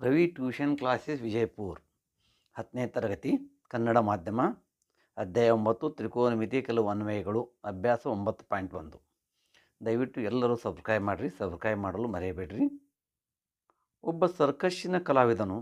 Ravi tuition classes Vijayapura. ಹತ್ತನೇ ತರಗತಿ, ಕನ್ನಡ ಮಾಧ್ಯಮ, ಅಧ್ಯಾಯ ಒಂಬತ್ತು, ತ್ರಿಕೋನಮಿತಿ ಕೆಲವು ಅನ್ವಯಗಳು, ಅಭ್ಯಾಸ ಒಂಬತ್ತು ಪಾಯಿಂಟ್ ಒಂದು. ದಯವಿಟ್ಟು ಎಲ್ಲರೂ ಸಬ್ಸ್ಕ್ರೈಬ್ ಮಾಡಿರಿ, ಸಬ್ಸ್ಕ್ರೈಬ್ ಮಾಡಲು ಮರೆಯಬೇಡ್ರಿ. ಒಬ್ಬ ಸರ್ಕಸ್ಸಿನ ಕಲಾವಿದನು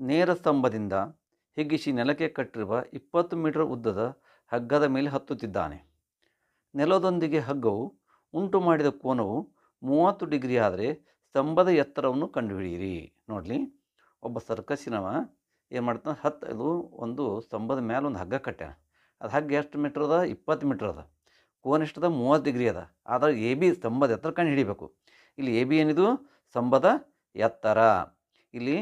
ನೇರ ಸ್ತಂಭದಿಂದ ಹಿಗ್ಗಿಸಿ ನೆಲಕ್ಕೆ ಕಟ್ಟಿರುವ ಇಪ್ಪತ್ತು ಮೀಟರ್ ಉದ್ದದ ಹಗ್ಗದ ಮೇಲೆ ಹತ್ತುತ್ತಿದ್ದಾನೆ. ನೆಲದೊಂದಿಗೆ ಹಗ್ಗವು ಉಂಟು ಮಾಡಿದ ಕೋನವು ಮೂವತ್ತು ಡಿಗ್ರಿ ಆದರೆ ಸ್ತಂಭದ ಎತ್ತರವನ್ನು ಕಂಡುಹಿಡಿಯಿರಿ. ನೋಡಲಿ, ಒಬ್ಬ ಸರ್ಕಸ್ಸಿನವ ಏನು ಮಾಡ್ತಾನೆ ಹತ್ತು ಇದು ಒಂದು ಸ್ತಂಭದ ಮೇಲೆ ಒಂದು ಹಗ್ಗ ಕಟ್ಟ್ಯಾನ. ಅದು ಹಗ್ಗ ಎಷ್ಟು ಮೀಟ್ರ್ ಅದ? ಇಪ್ಪತ್ತು ಮೀಟ್ರ್ ಅದ. ಕೋನ್ ಎಷ್ಟದ ಮೂವತ್ತು ಡಿಗ್ರಿ ಅದ. ಆದರೆ ಎ ಬಿ ಸ್ತಂಭದ ಎತ್ತರ ಕಂಡು ಹಿಡಿಬೇಕು ಇಲ್ಲಿ ಎ ಬಿ ಏನಿದು? ಸ್ತಂಭದ ಎತ್ತರ. ಇಲ್ಲಿ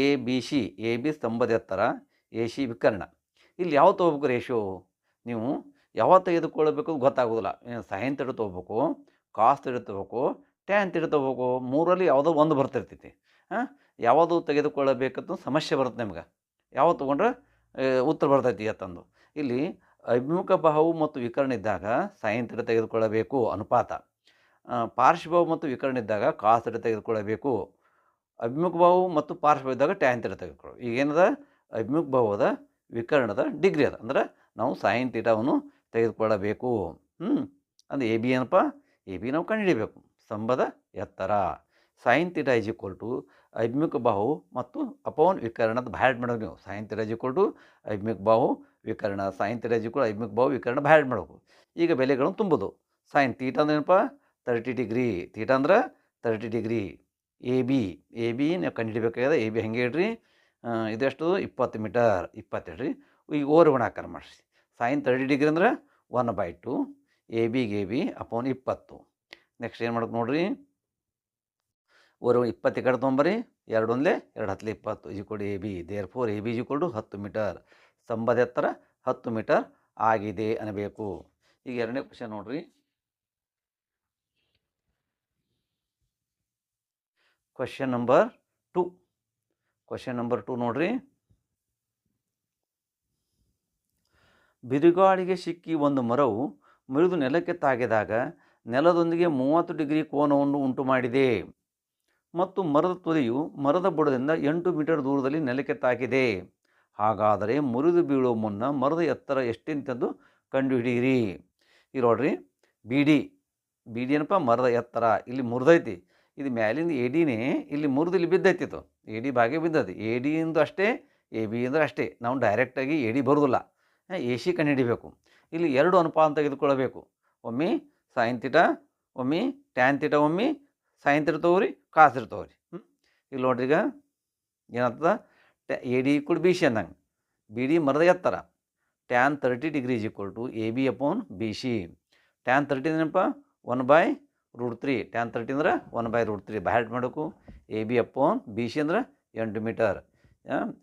A B C, A B ಸ್ತಂಭದ ಎತ್ತರ, ಎ ಸಿ ವಿಕರ್ಣ. ಇಲ್ಲಿ ಯಾವ ತೊಗೋಬೇಕು ರೇಷೋ ನೀವು ಯಾವ ತೆಗೆದುಕೊಳ್ಳಬೇಕು ಗೊತ್ತಾಗೋದಿಲ್ಲ. ಸೈನ್ ತಡೆ ತೊಗೋಬೇಕು ಕಾಸ್ ತಡೆ ತೊಗೋಬೇಕು ಟ್ಯಾನ್ ತೆಡು ತೊಗೋಬೇಕು ಮೂರಲ್ಲಿ ಯಾವುದೋ ಒಂದು ಬರ್ತಿರ್ತೈತಿ. ಹಾಂ, ಯಾವುದು ತೆಗೆದುಕೊಳ್ಳಬೇಕಂತ ಸಮಸ್ಯೆ ಬರುತ್ತೆ ನಿಮ್ಗೆ. ಯಾವ ತೊಗೊಂಡ್ರೆ ಉತ್ತರ ಬರ್ತೈತಿ ಅಂತಂದು ಇಲ್ಲಿ ಅಭಿಮುಖ ಬಾಹು ಮತ್ತು ವಿಕರಣ ಇದ್ದಾಗ ಸೈನ್ ತೆಡು ತೆಗೆದುಕೊಳ್ಳಬೇಕು ಅನುಪಾತ. ಪಾರ್ಶ್ವಭಾವು ಮತ್ತು ವಿಕರ್ಣ ಇದ್ದಾಗ ಕಾಸ್ ತೆಡು ತೆಗೆದುಕೊಳ್ಳಬೇಕು. ಅಭಿಮುಖ ಬಾಹು ಮತ್ತು ಪಾರ್ಶ್ವ ಇದ್ದಾಗ ಟ್ಯಾನ್ ತೆಡು ತೆಗೆದುಕೊಳ್ಳೋ ಈಗೇನದ ಅಭಿಮುಖ ಭಾವದ, ವಿಕರ್ಣದ ಡಿಗ್ರಿ ಅದ. ಅಂದ್ರೆ ನಾವು ಸೈನ್ ತೀಟವನ್ನು ತೆಗೆದುಕೊಳ್ಳಬೇಕು. ಹ್ಞೂ ಅಂದ್ರೆ ಎ ಬಿ ಏನಪ್ಪ? ಎ ಬಿ ನಾವು ಕಂಡುಹಿಡಿಬೇಕು. ಸ್ತಂಭದ ಎತ್ತರ. Sine theta is equal to ಅಭಿಮುಖ ಬಾಹು ಮತ್ತು ಅಪೌನ್ ವಿಕರಣದ ಬ್ಯಾಡ್ ಮಾಡೋದು ನೀವು. Sine theta is equal to ಅಭಿಮುಖ ಬಾಹು ವಿಕರಣ. ಸೈನ್ ತೀಟ ಇಸ್ ಈಕ್ವಲ್ ಅಭಿಮುಖ ಬಾಹು ವಿಕರಣ ಬ್ಯಾಡ್ ಮಾಡಬೇಕು. ಈಗ ಬೆಲೆಗಳನ್ನು ತುಂಬೋದು. ಸೈನ್ ತೀಟ ಅಂದ್ರೆ ಏನಪ್ಪ? ತರ್ಟಿ ಡಿಗ್ರಿ ತೀಟ ಅಂದ್ರೆ thirty degree A B A B ನೀವು ಕಂಡುಹಿಡಬೇಕಾಗಿದೆ. ಎ ಬಿ ಹೆಂಗೆ ಹೇಳ್ರಿ? ಇದೆಷ್ಟು? ಇಪ್ಪತ್ತು ಮೀಟರ್. ಇಪ್ಪತ್ತೆರಡು ರೀ ಈಗ ಓರ್ ಗುಣಾಕಾರ ಮಾಡಿಸಿ. ಸೈನ್ ತರ್ಟಿ ಡಿಗ್ರಿ ಅಂದ್ರೆ ಒನ್ ಬೈ ಟು ಎ ಬಿಗೆ ಎ ಬಿ ಅಪೋನ್ ಇಪ್ಪತ್ತು. ನೆಕ್ಸ್ಟ್ ಏನು ಮಾಡೋಕೆ ನೋಡ್ರಿ? ಒಂದು ಇಪ್ಪತ್ತು ಎಕಡೆ ತೊಗೊಂಬರಿ ಎರಡು ಒಂದಲೇ ಎರಡು ಹತ್ತಲೆ ಇಪ್ಪತ್ತು. ಇಜಿ ಕೊಡಿ A B therefore A B ಇಜಿ ಕೊಡು ಹತ್ತು ಮೀಟರ್ ಸ್ತಂಭದ ಎತ್ತರ ಹತ್ತು ಮೀಟರ್ ಆಗಿದೆ ಅನ್ನಬೇಕು ಈಗ ಎರಡನೇ ಕ್ವಶನ್ ನೋಡ್ರಿ. Question number two question number two ನೋಡ್ರಿ. ಬಿರುಗಾಳಿಗೆ ಸಿಕ್ಕಿ ಒಂದು ಮರವು ಮುರಿದು ನೆಲಕ್ಕೆ ತಾಗಿದಾಗ ನೆಲದೊಂದಿಗೆ ಮೂವತ್ತು ಡಿಗ್ರಿ ಕೋನವನ್ನು ಉಂಟು ಮಾಡಿದೆ. ಮತ್ತು ಮರದ ತುದಿಯು ಮರದ ಬುಡದಿಂದ ಎಂಟು ಮೀಟರ್ ದೂರದಲ್ಲಿ ನೆಲಕ್ಕೆ ತಾಕಿದೆ. ಹಾಗಾದರೆ ಮುರಿದು ಬೀಳುವ ಮುನ್ನ ಮರದ ಎತ್ತರ ಎಷ್ಟೆಂತಂದು ಕಂಡುಹಿಡಿಯಿರಿ. ಈ ನೋಡ್ರಿ, ಬೀಡಿ. ಬೀಡಿ ಏನಪ್ಪ? ಮರದ ಎತ್ತರ. ಇಲ್ಲಿ ಮುರಿದೈತಿ. ಇದು ಮ್ಯಾಲಿಂದ ಎಡಿನೇ ಇಲ್ಲಿ ಮುರಿದು ಇಲ್ಲಿ ಬಿದ್ದೈತಿತ್ತು ಡಿ ಭಾಗೆ ಬಿದ್ದೈತಿ. ಎ ಅಷ್ಟೇ, ಎ ಬಿ ಅಂದ್ರೆ ಅಷ್ಟೇ. ನಾವು ಡೈರೆಕ್ಟಾಗಿ ಎಡಿ ಬರೋದಿಲ್ಲ. ಎ ಸಿ ಕಂಡುಹಿಡಿಬೇಕು. ಇಲ್ಲಿ ಎರಡು ಅನುಪಾತ ತೆಗೆದುಕೊಳ್ಳಬೇಕು. ಒಮ್ಮೆ ಸೈನ್ ತಿಟ ಒಮ್ಮೆ ಟ್ಯಾನ್ ತಿಟ ಒಮ್ಮೆ ಸೈನ್ ತಿರ್ತವೆ ರೀ ಕಾಸ್ ಇರ್ತವೆ ರೀ ಹ್ಞೂ ಇಲ್ಲಿ ನೋಡ್ರಿ ಈಗ ಏನಾಗ್ತದ? A D equal B C ಅಂದಂಗೆ. ಬಿ ಡಿ ಮರದ ಎತ್ತರ. Tan thirty degree is equal to A B upon B C tan thirty ಏನಪ್ಪ? One by root three tan thirty ಅಂದ್ರೆ ಒನ್ ಬೈ ರೂಟ್ ತ್ರೀ ಬ್ಯಾಟ್ ಮಾಡೋಕು A B upon B C ಅಂದ್ರೆ ಎಂಟು metre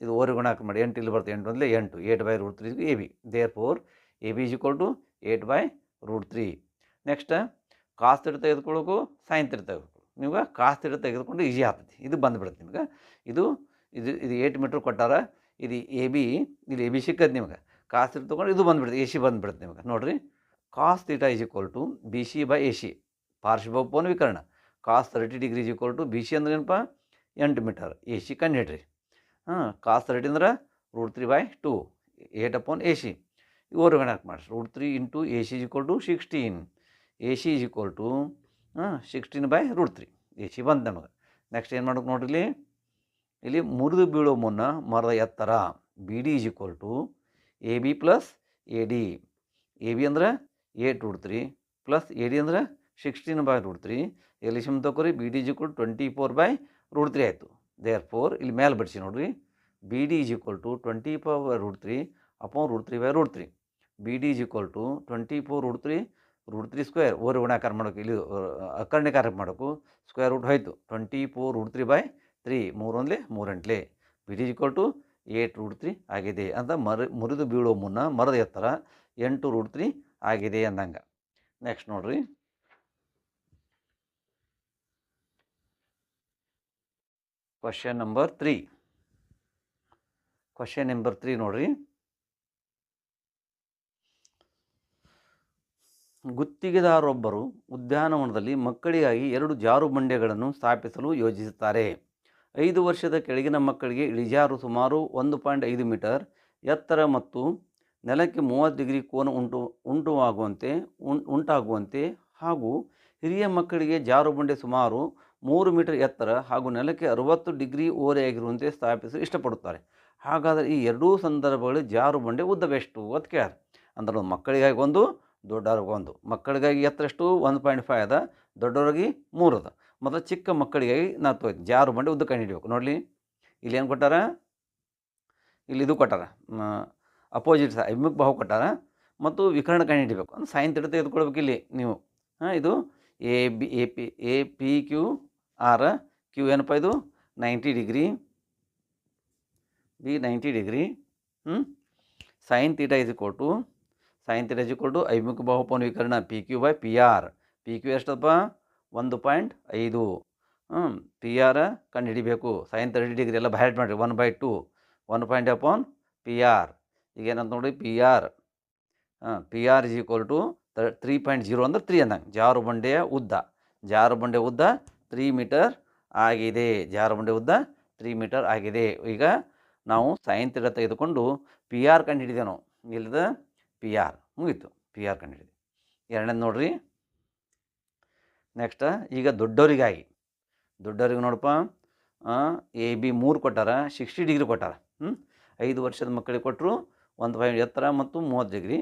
ಇದು ಓರಿ ಗುಣಾಕ ಮಾಡಿ ಎಂಟು ಇಲ್ಲಿ ಬರ್ತದೆ. ಎಂಟು ಅಂದರೆ ಎಂಟು. Eight by root three A B therefore A B is equal to eight by root three next cos theta ತೆಗೆದುಕೊಳ್ಳೋಕು sine theta ತೆಗೆದುಕೊಳ್ಳೋ ನಿಮ್ಗೆ ಕಾಸ್ ತಿಟ್ಟು ತೆಗೆದುಕೊಂಡು ಈಜಿ ಆಗ್ತೈತಿ ಇದು ಬಂದುಬಿಡುತ್ತೆ ನಿಮ್ಗೆ. ಇದು ಇದು ಇದು ಏಟ್ ಮೀಟ್ರ್ ಕೊಟ್ಟಾರ ಇದು ಎ ಬಿ ಇಲ್ಲಿ ಎ ಬಿ ಸಿಕ್ಕದು ನಿಮ್ಗೆ. ಕಾಸ್ ತಿಟ್ಟು ತೊಗೊಂಡು ಇದು ಬಂದುಬಿಡುತ್ತೆ ಎ ಸಿ ಬಂದುಬಿಡುತ್ತೆ ನಿಮ್ಗೆ. ನೋಡಿರಿ. Cos theta is equal to B C by A C ಪಾರ್ಶ್ವಪೋನ್ Vikarna. Cos thirty degree is equal to B C ಅಂದ್ರೆ ಏನಪ್ಪ? ಎಂಟು ಮೀಟರ್ ಎ ಸಿ ಕಂಡು ಹಿಡ್ರಿ ಹಾಂ ಕಾಸ್ ತರ್ಟಿ ಅಂದ್ರೆ root three by two eight upon A C ಇವರು ಗಣಕ್ಕೆ ಮಾಡಿರಿ. Root three into A C equal to sixteen A C is equal to sixteen by root three A C ಬಂತು ನಮಗೆ. Next ಏನು ಮಾಡೋಕೆ ನೋಡ್ರಿ ಇಲ್ಲಿ? ಮುರಿದು ಬೀಳೋ ಮುನ್ನ ಮರದ ಎತ್ತರ. B D is equal to A B plus A D A B ಅಂದ್ರೆ eight root three plus A D ಅಂದ್ರೆ ಸಿಕ್ಸ್ಟೀನ್ ಬೈ ರೂಟ್ ತ್ರೀ ಎಲ್ಲಿ ಸಿಮ್ ತಗೋರಿ B D is equal twenty four by root three ಆಯಿತು. Therefore ಇಲ್ಲಿ ಮೇಲೆ ಬಿಡಿಸಿ ನೋಡಿರಿ. B D is equal to twenty four by root three upon root three by root three B D is equal to twenty four root three root three square or ಗುಣಾಕಾರ ಮಾಡೋಕೆ ಇಲ್ಲಿ ಅಕರ್ಣಿಕಾರ ಮಾಡೋಕು square root ಹೋಯ್ತು. Twenty four root three by three ಮೂರೊಂದಲೇ ಮೂರೆಂಟ್ಲೆ. B D equal to eight root three ಆಗಿದೆ ಅಂತ ಮರ, ಮುರಿದು ಬೀಳೋ ಮುನ್ನ ಮರದ ಎತ್ತರ ಎಂಟು ರೂಟ್ ತ್ರೀ ಆಗಿದೆ ಅಂದಂಗೆ. ನೆಕ್ಸ್ಟ್ ನೋಡ್ರಿ. Question number three question number three ನೋಡ್ರಿ. ಗುತ್ತಿಗೆದಾರೊಬ್ಬರು ಉದ್ಯಾನವನದಲ್ಲಿ ಮಕ್ಕಳಿಗಾಗಿ ಎರಡು ಜಾರು ಬಂಡೆಗಳನ್ನು ಸ್ಥಾಪಿಸಲು ಯೋಜಿಸುತ್ತಾರೆ. ಐದು ವರ್ಷದ ಕೆಳಗಿನ ಮಕ್ಕಳಿಗೆ ಇಳಿಜಾರು ಸುಮಾರು ಒಂದು ಪಾಯಿಂಟ್ ಐದು ಮೀಟರ್, ಎತ್ತರ ಮತ್ತು ನೆಲಕ್ಕೆ ಮೂವತ್ತು ಡಿಗ್ರಿ ಕೋನ ಉಂಟು, ಉಂಟುವಾಗುವಂತೆ ಉಂಟಾಗುವಂತೆ ಹಾಗೂ ಹಿರಿಯ ಮಕ್ಕಳಿಗೆ ಜಾರು ಬಂಡೆ ಸುಮಾರು ಮೂರು ಮೀಟರ್ ಎತ್ತರ ಹಾಗೂ ನೆಲಕ್ಕೆ ಅರುವತ್ತು ಡಿಗ್ರಿ ಓರೆಯಾಗಿರುವಂತೆ ಸ್ಥಾಪಿಸಲು ಇಷ್ಟಪಡುತ್ತಾರೆ. ಹಾಗಾದರೆ ಈ ಎರಡೂ ಸಂದರ್ಭಗಳಲ್ಲಿ ಜಾರುಬಂಡೆ ಉದ್ದವೆಷ್ಟು? ಅಂತ ಕೇಳ. ಅಂದ್ರೆ ಮಕ್ಕಳಿಗಾಗಿ ಒಂದು ದೊಡ್ಡವ್ರಿಗೆ ಒಂದು ಮಕ್ಕಳಿಗಾಗಿ ಎತ್ತರಷ್ಟು ಒಂದು ಪಾಯಿಂಟ್ ಫೈವ್ ಅದ, ದೊಡ್ಡವ್ರಿಗೆ ಮೂರು ಅದ. ಮತ್ತು ಚಿಕ್ಕ ಮಕ್ಕಳಿಗಾಗಿ ನಾ ತೋಯ್ತು ಜಾರು ಬಂಡೆ ಉದ್ದ ಕಂಡುಹಿಡಿಬೇಕು ನೋಡಲಿ, ಇಲ್ಲಿ ಏನು ಕೊಟ್ಟಾರ? ಇಲ್ಲಿ ಇದು ಕೊಟ್ಟಾರ. ಅಪೋಸಿಟ್ ಅಭಿಮುಖ ಬಾಹು ಕೊಟ್ಟಾರ. ಮತ್ತು ವಿಕರಣ ಕಂಡುಹಿಡಿಬೇಕು ಅಂದ್ರೆ ಸೈನ್ ತಿಡ ತೆಗೆದುಕೊಳ್ಬೇಕು ಇಲ್ಲಿ ನೀವು. ಹಾಂ, ಇದು A, B, A, P A, P, Q, R, Q ಏನಪ್ಪ ಇದು? Ninety degree. B ninety degree. ಹ್ಞೂ sine theta is equal to sine theta equal to ಐಮುಖ ಬಾಹುಪನ ವಿಕರ್ಣ P Q by P R P Q ಎಷ್ಟಪ್ಪ? ಒಂದು ಪಾಯಿಂಟ್ ಐದು. ಹ್ಞೂ P R ಕಂಡು ಹಿಡಿಬೇಕು. ಸೈನ್ ತರ್ಟಿ ಡಿಗ್ರಿ ಎಲ್ಲ ಬ್ಯಾಟ್ ಮಾಡಿರಿ. One by two one point upon P R ಈಗ ಏನಂತ ನೋಡಿ ಪಿ ಆರ್ ಹಾಂ P R is equal to three point zero ಅಂದ್ರೆ ತ್ರೀ ಅಂದಂಗೆ. ಜಾರು ಬಂಡೆಯ ಉದ್ದ. ಜಾರು ಬಂಡೆ ಉದ್ದ ತ್ರೀ ಮೀಟರ್ ಆಗಿದೆ. ಜಾರು ಬಂಡೆ ಉದ್ದ ತ್ರೀ ಮೀಟರ್ ಆಗಿದೆ. ಈಗ ನಾವು ಸೈನ್ ತಿಡ ತೆಗೆದುಕೊಂಡು ಪಿ ಆರ್ ಕಂಡು ಹಿಡಿದೇವೆ ನಾವು ಇಲ್ಲದ ಪಿ ಆರ್ ಮುಗೀತು. ಪಿ ಆರ್ ಕಂಡು ಎರಡನೇದು ನೋಡ್ರಿ. ನೆಕ್ಸ್ಟ್ ಈಗ ದೊಡ್ಡವರಿಗಾಗಿ. ದೊಡ್ಡವ್ರಿಗೆ ನೋಡಪ್ಪ ಎ ಬಿ ಮೂರು ಕೊಟ್ಟಾರ ಸಿಕ್ಸ್ಟಿ ಡಿಗ್ರಿ ಕೊಟ್ಟಾರ. ಹ್ಞೂ ಐದು ವರ್ಷದ ಮಕ್ಕಳಿಗೆ ಕೊಟ್ಟರು ಒಂದು ಪಾಯಿಂಟ್ ಎತ್ತರ ಮತ್ತು ಮೂವತ್ತು ಡಿಗ್ರಿ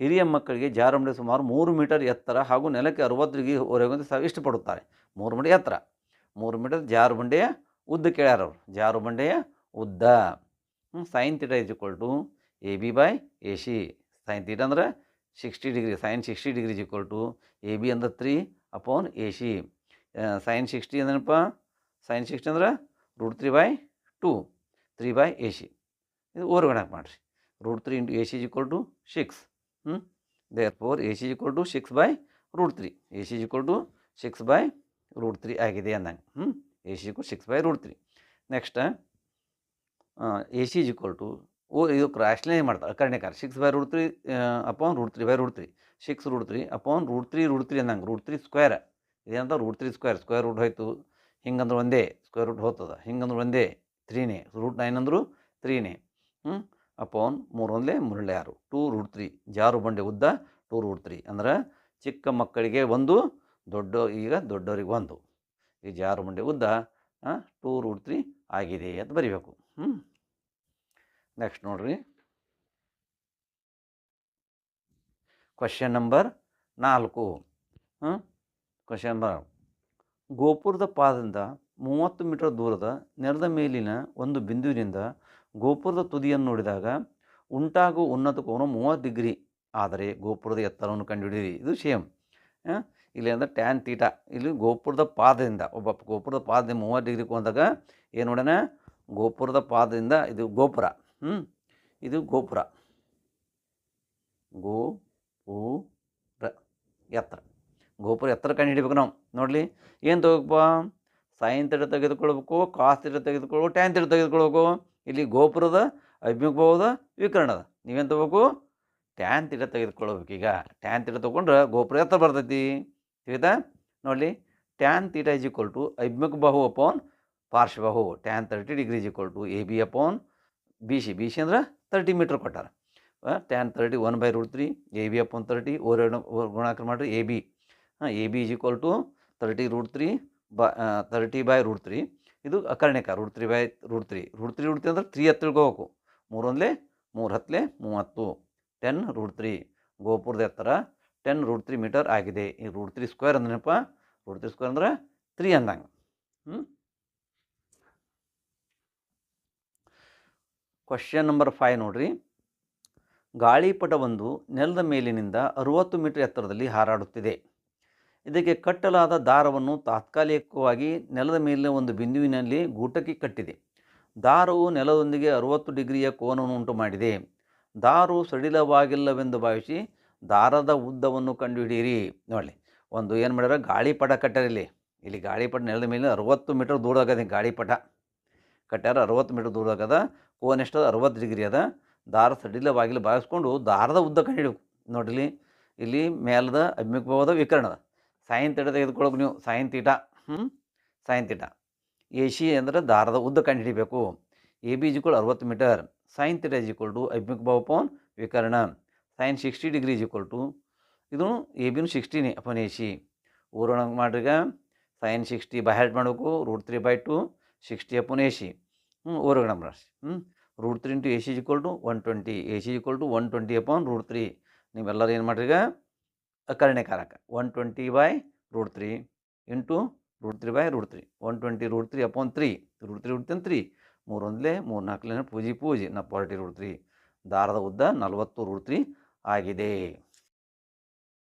ಹಿರಿಯ ಮಕ್ಕಳಿಗೆ ಜಾರುಬಂಡೆ ಸುಮಾರು ಮೂರು ಮೀಟರ್ ಎತ್ತರ ಹಾಗೂ ನೆಲಕ್ಕೆ ಅರುವತ್ತು ಡಿಗ್ರಿ ಹೊರಗೆ ಸಹ ಇಷ್ಟಪಡುತ್ತಾರೆ. ಮೂರು ಮೀಟರ್ ಎತ್ತರ. ಮೂರು ಮೀಟರ್ ಜಾರುಬಂಡೆಯ ಉದ್ದ ಕೇಳ್ಯಾರ ಅವರು. ಜಾರುಬಂಡೆಯ ಉದ್ದ. Sine theta is equal to A B by A C sine theta ಅಂದ್ರೆ sixty degree, sine sixty degree is equal to A B ಅಂದ್ರೆ three upon A C. Sine sixty ಅಂದ್ರಪ್ಪ sine sixty ಅಂದ್ರೆ root three by two, three by A C. ಇದು ಓವರ್ಗಡೆ ಮಾಡಿರಿ. Root three into A C is equal to six. ಹ್ಞೂ therefore A C equal to six by root three. A C equal to six by root three ಆಗಿದೆ ಅಂದಂಗೆ. ಹ್ಞೂ A C equal six by root three. Next A C is equal to ಓ, ಇದು ಕ್ರಾಶ್ಲೇ ಮಾಡ್ತಾರೆ. ಕರ್ಣಿಕಾರ six by root three upon root three by root three six root three upon root three root three ಅಂದಂಗೆ root three square ಇದೇನಂತ root three square square root ಹೋಯ್ತು. ಹಿಂಗಂದ್ರೆ ಒಂದೇ square root ಹೋಗ್ತದೆ. ಹಿಂಗಂದ್ರೆ ಒಂದೇ, ತ್ರೀನೇ. Root nine ಅಂದರು ತ್ರೀನೇ. ಹ್ಞೂ ಅಪೋನ್ ಮೂರು ಒಂದಲೇ ಮುರಳೆ ಆರು. ಟೂ ರೂಟ್ ತ್ರೀ ಜಾರು ಬಂಡೆ ಉದ್ದ ಟೂ ರೂಟ್ ತ್ರೀ ಅಂದ್ರೆ ಚಿಕ್ಕ ಮಕ್ಕಳಿಗೆ ಒಂದು, ದೊಡ್ಡ, ಈಗ ದೊಡ್ಡವರಿಗೆ ಒಂದು. ಈ ಜಾರು ಬಂಡೆ ಉದ್ದ ಟೂ ರೂಟ್ ತ್ರೀ ಆಗಿದೆ ಅಂತ ಬರಿಬೇಕು. ಹ್ಞೂ ನೆಕ್ಸ್ಟ್ ನೋಡ್ರಿ. ಕ್ವಶನ್ ನಂಬರ್ ನಾಲ್ಕು. ಹಾಂ ಕ್ವಶನ್ ನಂಬರ್ ಗೋಪುರದ ಪಾದದಿಂದ ಮೂವತ್ತು ಮೀಟರ್ ದೂರದ ನೆಲದ ಮೇಲಿನ ಒಂದು ಬಿಂದುವಿನಿಂದ ಗೋಪುರದ ತುದಿಯನ್ನು ನೋಡಿದಾಗ ಉಂಟಾಗುವ ಉನ್ನತ ಕೋನ ಮೂವತ್ತು ಡಿಗ್ರಿ. ಆದರೆ ಗೋಪುರದ ಎತ್ತರವನ್ನು ಕಂಡುಹಿಡಿಯಿರಿ. ಇದು ಸೇಮ್ ಇಲ್ಲಿ ಅಂದರೆ ಟ್ಯಾನ್ ತೀಟ ಇಲ್ಲಿ ಗೋಪುರದ ಪಾದದಿಂದ, ಒಬ್ಬ ಗೋಪುರದ ಪಾದದಿಂದ ಮೂವತ್ತು ಡಿಗ್ರಿ ಕೋನದಾಗ ಏನು ನೋಡೋಣ? ಗೋಪುರದ ಪಾದದಿಂದ ಇದು ಗೋಪುರ. ಹ್ಞೂ ಇದು ಗೋಪುರ. ಗೋ ಪೂ ರ ಎತ್ತರ. ಗೋಪುರ ಎತ್ತರ ಕಂಡು ಹಿಡಿಬೇಕು ನಾವು. ನೋಡಲಿ. ಏನು ತಗೋಬೇಕಪ್ಪ? ಸೈನ್ ತಿಡ ತೆಗೆದುಕೊಳ್ಬೇಕು, ಕಾಸ್ ತಿಡ ತೆಗೆದುಕೊಳ್ಬೇಕು ಟ್ಯಾನ್ ತಿಡ ತೆಗೆದುಕೊಳ್ಬೇಕು. ಇಲ್ಲಿ ಗೋಪುರದ ಅಭಿಮುಖವಾದ ವಿಕರಣದ. ನೀವೇನು ತಗೋಬೇಕು? ಟ್ಯಾನ್ ತಿಡ ತೆಗೆದುಕೊಳ್ಬೇಕು ಈಗ. ಟ್ಯಾನ್ ತಿಡ ತೊಗೊಂಡ್ರೆ ಗೋಪುರ ಎತ್ತರ ಬರ್ತೈತಿ. ತಿಳಿತಾ? ನೋಡಲಿ. Tan theta is equal to ಅಭಿಮುಖ ಬಾಹು ಪಾರ್ಶ್ವ ಪಾರ್ಶ್ವಬಾಹು. Tan thirty degree is equal to A B upon B C B C ಅಂದ್ರೆ ತರ್ಟಿ ಮೀಟ್ರ್ ಕೊಟ್ಟಾರ. Tan thirty one by root three A B upon thirty or ಗುಣಾಕಾರ ಮಾಡಿರಿ A B ಹಾಂ A B is equal to thirty root three ಬ thirty by root three ಇದು ಅಕರ್ಣಿಕ root three by root three root three root three ಅಂದ್ರೆ three ಹತ್ತು ತಿಳ್ಕೋಬೇಕು ಮೂರೊಂದಲೇ ಮೂರು ಹತ್ತಲೆ ಮೂವತ್ತು. ಟೆನ್ ರೂಟ್ ತ್ರೀ ಗೋಪುರದ ಎತ್ತರ. ಟೆನ್ ರೂಟ್ ತ್ರೀ ಮೀಟರ್ ಆಗಿದೆ. ಈ ರೂಟ್ ತ್ರೀ ಸ್ಕ್ವೇರ್ ಅಂದ್ರೆ ರೂಟ್ ತ್ರೀ ಸ್ಕ್ವೇರ್ ಅಂದ್ರೆ ತ್ರೀ ಅಂದಂಗೆ. ಹ್ಞೂ ಕ್ವಶನ್ ನಂಬರ್ ಫೈವ್ ನೋಡ್ರಿ. ಗಾಳಿಪಟವೊಂದು ನೆಲದ ಮೇಲಿನಿಂದ ಅರುವತ್ತು ಮೀಟರ್ ಎತ್ತರದಲ್ಲಿ ಹಾರಾಡುತ್ತಿದೆ. ಇದಕ್ಕೆ ಕಟ್ಟಲಾದ ದಾರವನ್ನು ತಾತ್ಕಾಲಿಕವಾಗಿ ನೆಲದ ಮೇಲಿನ ಒಂದು ಬಿಂದುವಿನಲ್ಲಿ ಗೂಟಕ್ಕೆ ಕಟ್ಟಿದೆ. ದಾರವು ನೆಲದೊಂದಿಗೆ ಅರುವತ್ತು ಡಿಗ್ರಿಯ ಕೋನವನ್ನು ಉಂಟು ಮಾಡಿದೆ ದಾರು ಸಡಿಲವಾಗಿಲ್ಲವೆಂದು ಭಾವಿಸಿ ದಾರದ ಉದ್ದವನ್ನು ಕಂಡುಹಿಡಿಯಿರಿ. ನೋಡಿ ಒಂದು ಏನು ಮಾಡ್ಯಾರ? ಗಾಳಿಪಟ ಕಟ್ಟರಿಲ್ಲಿ ಇಲ್ಲಿ ಗಾಳಿಪಟ ನೆಲದ ಮೇಲೆ ಅರುವತ್ತು ಮೀಟರ್ ದೂರ ಆಗದೆ ಗಾಳಿಪಟ. ಕಟ್ಟಾರ ಅರುವತ್ತು ಮೀಟರ್ ದೂರ ಆಗದ ಕೋನ್ ಎಷ್ಟು ಅರವತ್ತು ಡಿಗ್ರಿ ಅದ. ದಾರ ಸಡಿಲ ಬಾಗಿಲು ಬಾಗಿಸ್ಕೊಂಡು ದಾರದ ಉದ್ದ ಕಂಡಿಡಬೇಕು ನೋಡಿಲಿ ಇಲ್ಲಿ ಮೇಲದ ಅಭಿಮುಖವಾದ ವಿಕರಣದ ಸೈನ್ ತೀಟ ತೆಗೆದುಕೊಳ್ಳೋಕೆ ನೀವು. ಸೈನ್ ತೀಟ ಹ್ಞೂ ಸೈನ್ ತೀಟ. ಎ ಸಿ ಅಂದರೆ ದಾರದ ಉದ್ದ ಕಂಡುಹಿಡಿಬೇಕು ಎ ಬಿ ಇಜ್ಕೊಲ್ ಅರವತ್ತು meter. Sine theta is equal to ಅಭಿಮುಖ ಭಾವ ಪೋನ್ Vikarna. Sine sixty degree is equal to ಇದು ಎ ಬಿನು ಸಿಕ್ಸ್ಟಿನೇ ಅಪನ್ ಸಿ. ಊರೋಣ ಮಾಡ್ರಿಗ ಸೈನ್ ಸಿಕ್ಸ್ಟಿ ಬೈ ಹ್ಯಾಟ್ ಮಾಡಬೇಕು. Root three by two sixty upon A ಓವರ್ಗಣ ಮಾಡ್ರಿ ಹ್ಞೂ root three into A C equal to one twenty A C equal to one twenty upon root three ನೀವೆಲ್ಲರೂ ಏನು ಮಾಡ್ರಿ ಈಗ? ಅಕರ್ಣ್ಯಕಾರಕ. One twenty by root three into root three by root three one twenty root three upon three root three root three ಮೂರು ಒಂದಲೇ, ಮೂರು ನಾಲ್ಕಲೇ ಪೂಜಿ ಪೂಜಿ. ನಾ party root three ದಾರದ ಉದ್ದ ನಲವತ್ತು ರೂಟ್ ತ್ರೀ ಆಗಿದೆ.